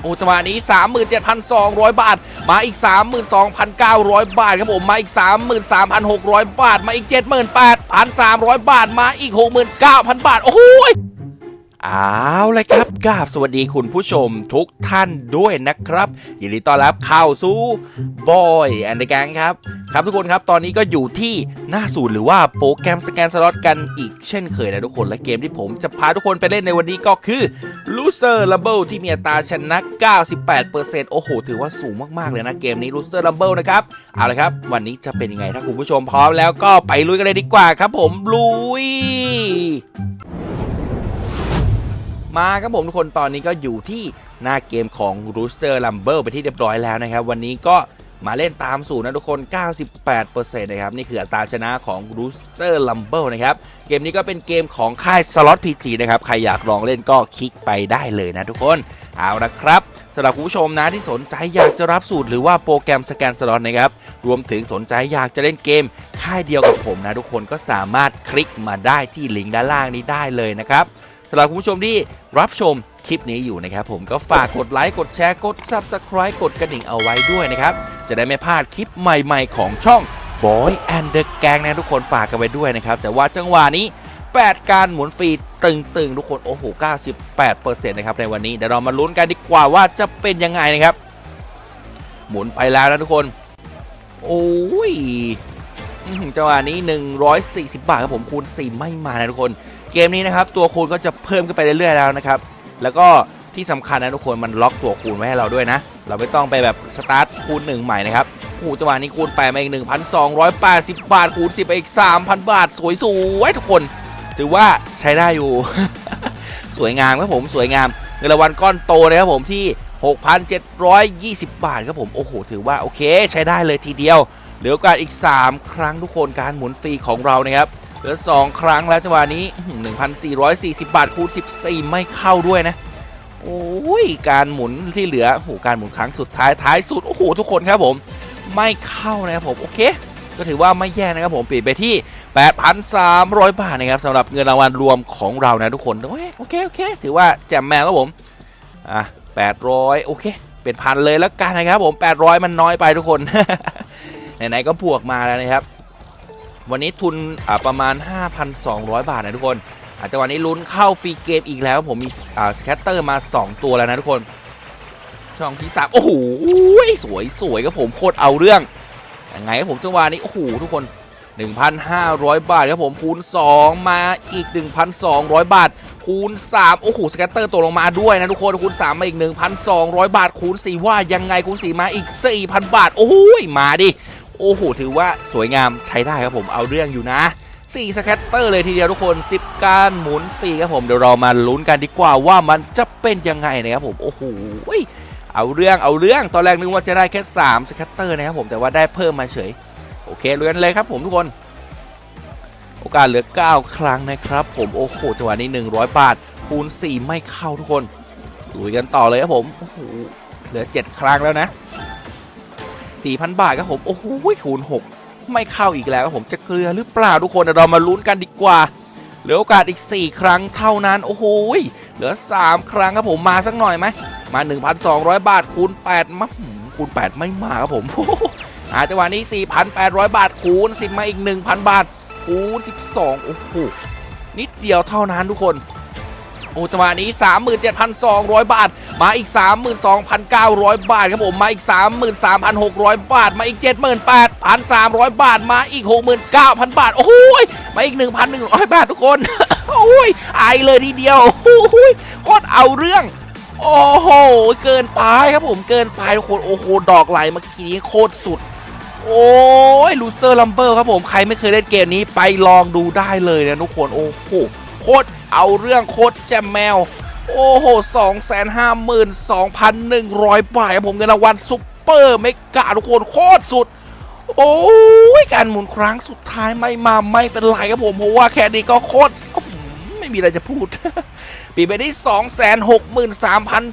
โอ้จังหวะนี้ 37,200 บาท มาอีก 32,900 บาทครับผม มาอีก 33,600 บาท มาอีก 78,300 บาท มาอีก 69,000 บาท โอ้ย เอาเลยครับกราบสวัสดีคุณผู้ชมทุกท่านด้วยนะครับยินดีต้อนรับเข้าสู่บอยแอนด์แกงครับ ครับทุกคนครับตอนนี้ก็อยู่ที่หน้าศูนย์หรือว่าโปรแกรมสแกนสล็อตกันอีกเช่นเคยนะทุกคนและเกมที่ผมจะพาทุกคนไปเล่นในวันนี้ก็คือ Loser Rumble ที่มีอัตราชนะ 98%โอ้โห ถือว่าสูงมากๆเลยนะเกมนี้ Loser Rumble นะครับ เอาละครับ วันนี้จะเป็นยังไงถ้าคุณผู้ชมพร้อมแล้วก็ไปลุยกันเลยดีกว่าครับ ผมลุย มาครับผมทุกคนตอนนี้ก็อยู่ที่หน้าเกมของ Rooster Rumble ไปที่เรียบร้อยแล้วนะครับ วันนี้ก็มาเล่นตามสูตรนะทุกคน 98%นะครับ นี่คืออัตราชนะของ Rooster Rumble นะครับ เกมนี้ก็เป็นเกมของค่าย Slot PG นะครับ ใครอยากลองเล่นก็คลิกไปได้เลยนะทุกคนเอาละครับสำหรับคุณผู้ชมนะที่สนใจอยากจะรับสูตรหรือว่าโปรแกรมสแกนสล็อตนะครับ รวมถึงสนใจอยากจะเล่นเกม ค่ายเดียวกับผมนะทุกคนก็สามารถคลิกมาได้ที่ลิงก์ด้านล่างนี้ได้เลยนะครับ สำหรับคุณผู้ชมที่รับชมคลิปนี้อยู่นะครับผมก็ฝากกดไลค์กดแชร์กด Subscribe กดกระดิ่งเอาไว้ด้วยนะครับ จะได้ไม่พลาดคลิปใหม่ๆของช่อง Boy and the Gang นะทุกคนฝากกันไว้ด้วยนะครับ แต่ว่าจังหวะนี้ 8 การหมุนฟรีตึงๆ ทุกคนโอ้โห 98%นะครับในวันนี้เดี๋ยวเรามาลุ้นกันดีกว่าว่าจะเป็นยังไงนะครับ หมุนไปแล้วนะทุกคน โอ้ยจังหวะนี้ 140 บาทครับผมคูณ 4 ไม่มานะทุกคน เกมนี้นะครับตัวคูณก็จะเพิ่มขึ้นไปเรื่อยๆแล้วนะครับ แล้วก็ที่สำคัญนะทุกคนมันล็อกตัวคูณไว้ให้เราด้วยนะ เราไม่ต้องไปแบบสตาร์ทคูณ1ใหม่นะครับโอ้โหจังหวะนี้คูณไปมาอีก 1,280 บาทคูณ10ไปอีก 3,000 บาท สวยๆทุกคน ถือว่าใช้ได้อยู่ สวยงามครับผมสวยงามเงินรางวัลก้อนโตนะครับผมที่ 6,720 บาทครับผมโอ้โหถือว่าโอเคใช้ได้เลยทีเดียวเหลือโอกาสอีก 3 ครั้งทุกคนการหมุนฟรีของเรานะครับ เหลือ 2 ครั้งแล้วจังหวะนี้อื้อหือ1,440 บาทคูณ 14 ไม่เข้าด้วยนะ โอ้ย การหมุนที่เหลือโอ้โหการหมุนครั้งสุดท้ายท้ายสุด โอ้โห ทุกคนครับผม ไม่เข้านะครับผม โอเค ก็ถือว่าไม่แย่นะครับผมปิดไปที่ 8,300 บาทนะครับสำหรับเงินรางวัลรวมของเรานะทุกคน โอ้ยโอเค โอเค ถือว่าแจ่มแมวครับผม อะ 800 โอเค เป็นพันเลยแล้วกันนะครับผม 800 มันน้อยไปทุกคน ไหนๆก็บวกมาแล้วนะครับ วันนี้ทุนอ่าประมาณ 5,200 บาทนะทุกคน อาจจะวันนี้ลุ้นเข้าฟรีเกมอีกแล้ว ผมมีอ่าสแคตเตอร์มา 2 ตัวแล้วนะทุกคน ช่องที่สามโอ้โหสวยสวยครับผมโคตรเอาเรื่องยังไงครับผมจังหวะนี้ โอ้โหทุกคน 1,500 บาทครับผมคูณ 2 มาอีก 1,200 บาท คูณ 3 โอ้โหสแกตเตอร์ตกลงมาด้วยนะทุกคนคูณ 3 มาอีก 1,200 บาท คูณ 4 ว่ายังไงคูณ 4 มาอีก 4,000 บาท โอ้ยมาดิ โอ้โห ถือว่าสวยงามใช้ได้ครับผมเอาเรื่องอยู่นะ4สแคตเตอร์เลยทีเดียวทุกคน 10 การหมุนฟรีครับผมเดี๋ยวเรามาลุ้นกันดีกว่าว่ามันจะเป็นยังไงนะครับผม โอ้โหเอาเรื่องเอาเรื่องตอนแรกนึกว่าจะได้แค่3สแคตเตอร์นะครับผมแต่ว่าได้เพิ่มมาเฉย โอเคลุยกันเลยครับผมทุกคน โอกาสเหลือ 9 ครั้งนะครับ ผมโอ้โหจังหวะนี้ 100 บาทคูณ 4 ไม่เข้าทุกคนลุยกันต่อเลยครับผมโอ้โหเหลือ 7 ครั้งแล้วนะ 4,000 บาทครับผม โอ้โหคูณ6 ไม่เข้าอีกแล้วครับผมจะเกลือหรือเปล่าทุกคนเรามาลุ้นกันดีกว่าเหลือโอกาสอีก 4 ครั้งเท่านั้น โอ้โหเหลือ 3 ครั้งครับผมมาสักหน่อยไหมมา 1,200 บาทคูณ8มาคูณ 8 ไม่มาครับผมอาจังหวะนี้ 4,800 บาทคูณ 10 มาอีก 1,000 บาทคูณ 12 โอ้โหนิดเดียวเท่านั้นทุกคน โอ้จังหวะนี้ 37,200 บาท มาอีก 32,900 บาทครับผม มาอีก 33,600 บาท มาอีก 78,300 บาท มาอีก 69,000 บาท โอ้ย มาอีก 1,100 บาททุกคน โอ้ยไอเลยทีเดียว โอ้ยโคตรเอาเรื่องโอ้โห เกินไปครับผมเกินไปทุกคนโอ้โหดอกไหลเมื่อกี้นี้โคตรสุด โอ้ยลูเซอร์ลัมเบอร์ครับผมใครไม่เคยเล่นเกมนี้ไปลองดูได้เลยนะทุกคนโอ้โหโคตร เอาเรื่องโคตรแจมแมว โอ้โหสองแสนห้าหมื่นสองพันหนึ่งร้อยบาทครับผมเงินรางวัลซุปเปอร์เมกาทุกคนโคตรสุด โอ้ย การหมุนครั้งสุดท้ายไม่มาไม่เป็นไรครับผมเพราะว่าแค่นี้ก็โคตรไม่มีอะไรจะพูด ปีไปที่ 2 6 3 2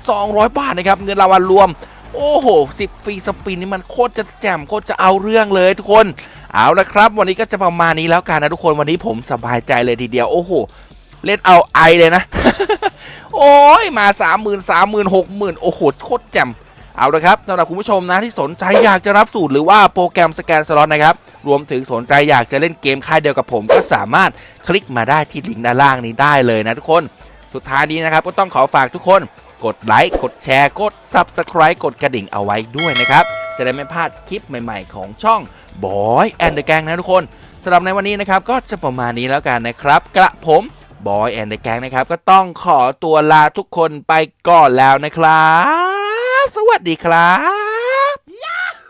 0 0 บาทนะครับ เงินรางวัลรวมโอ้โห10ฟรีสปินนี่มันโคตรจะแจ่มโคตรจะเอาเรื่องเลยทุกคน เอาละครับ วันนี้ก็จะประมาณนี้แล้วกันนะทุกคนวันนี้ผมสบายใจเลยทีเดียว โอ้โห เล่นเอาไอเลยนะ โอ้ยมาสามหมื่นสามหมื่นหกหมื่นโอ้โหโคตรแจ่มเอาละครับสำหรับคุณผู้ชมนะที่สนใจอยากจะรับสูตรหรือว่าโปรแกรมสแกนสล็อตนะครับ รวมถึงสนใจอยากจะเล่นเกมค่ายเดียวกับผม ก็สามารถคลิกมาได้ที่ลิงก์ด้านล่างนี้ได้เลยนะทุกคนสุดท้ายนี้นะครับ ก็ต้องขอฝากทุกคน กดไลค์กดแชร์กด Subscribe กดกระดิ่งเอาไว้ด้วยนะครับ จะได้ไม่พลาดคลิปใหม่ๆของช่อง Boy and the Gang นะทุกคนสำหรับในวันนี้นะครับก็จะประมาณนี้แล้วกันนะครับ กระผม บอยแอนด์เดอะแก๊งนะครับ ก็ต้องขอตัวลาทุกคนไปก่อนแล้วนะครับ สวัสดีครับ